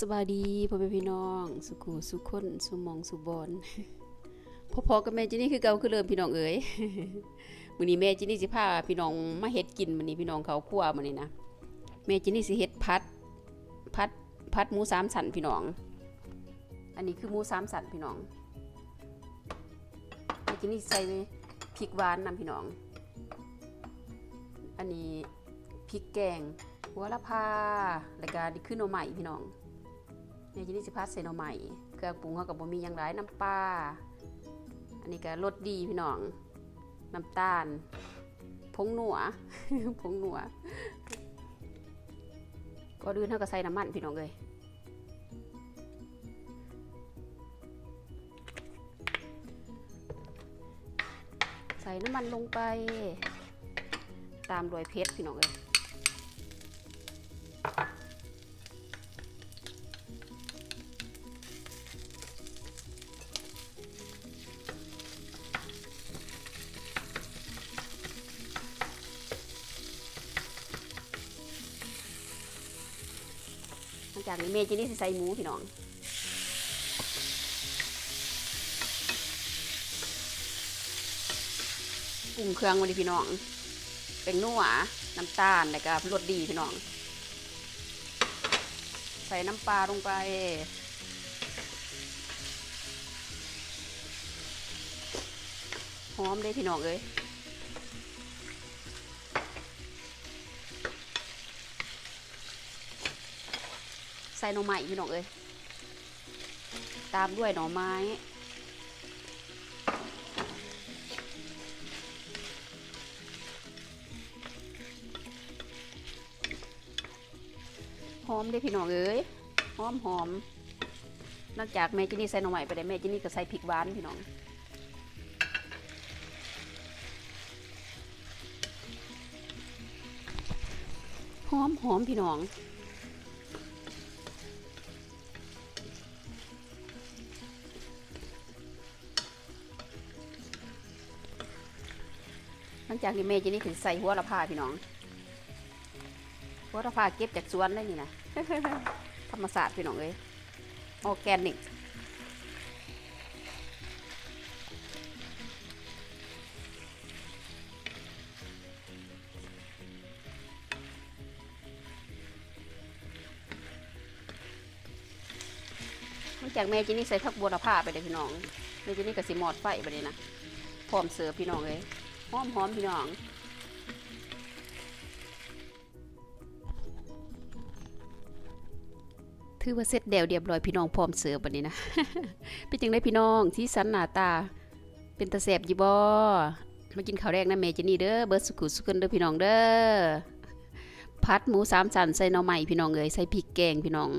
สบายดีพ่อแม่พี่น้อง สุขูสุขคนสุมองสุบอนพอๆกับแม่จินี่คือเก่าคือเริ่มพี่น้องเอ๋ยมื้อนี้แม่จินี่สิพาพี่น้องมาเฮ็ดกินมื้อนี้พี่น้องเขาครัวมื้อนี้นะแม่จินี่สิเฮ็ดพัดพัดพัดหมูสามสันพี่น้อง อันนี้คือหมูสามสันพี่น้องแม่จินี่ใส่พริกหวานนำพี่น้อง อันนี้พริกแกงหัวละพาแล้วก็นี่คือหน่อใหม่พี่น้อง ม่จินี่สิพัดใส่หน่อใหม่เครื่องปรุงเขาก็บ่มีหยังหลายน้ำปลาอันนี้ก็รสดีพี่น้องน้ำตาลผงหนัวผงหนัวก็ดื้นเท่ากับใส่น้ำมันพี่น้องเลยใส่น้ำมันลงไป ตามด้วยเพชรพี่น้องเลย จากนี้เมจินี่สิใส่หมูพี่น้องปรุงเครื่องมาดิพี่น้อง เป็นนัวน้ำตาลแล้วก็รสดีพี่น้อง ใส่น้ำปลาลงไปหอมได้พี่น้องเอ้ย ใส่หน่อไม้พี่น้องเอ้ยตามด้วยหน่อไม้หอมได้พี่น้องเอ้ยหอมหอมนอกจากแม่จินี่ใส่หน่อไม้ไปได้แม่จินี่ก็ใส่พริกหวานพี่น้องหอมหอมพี่น้อง หลังจากนี้แม่จะนี่ถึงใส่หัวละพาพี่น้อง หัวละพาเก็บจากสวนเลยนี่นะธรรมศาสตร์พี่น้องเอ้ยออแกนิกหลังจากแม่จินี่ใส่ผักบัวละพาไปเลยพี่น้องแม่จินี่ก็สิหมอดไฟไปเลยนะพร้อมเสิร์ฟพี่น้องเลย หอมหอมพี่น้องถือว่าเสร็จเดวเรียบร้อยพี่น้องพร้อมเสิร์ฟวันนี้นะเป็นจังได้พี่น้องที่สันหน้าตา เป็นตาแสบยี่บอมากินข้าวแรกนะเมเจนี่เด้อเบิร์ดสุกุสุกันเด้อพี่น้องเด้อพัดหมูสามสันใส่หน่อไม้พี่น้องเอยใส่พริกแกงพี่น้อง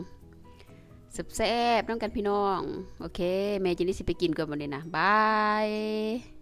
แซ่บๆน้ำกันพี่น้อง โอเคเมเจนี่สิไปกินก่อนวันนี้นะบาย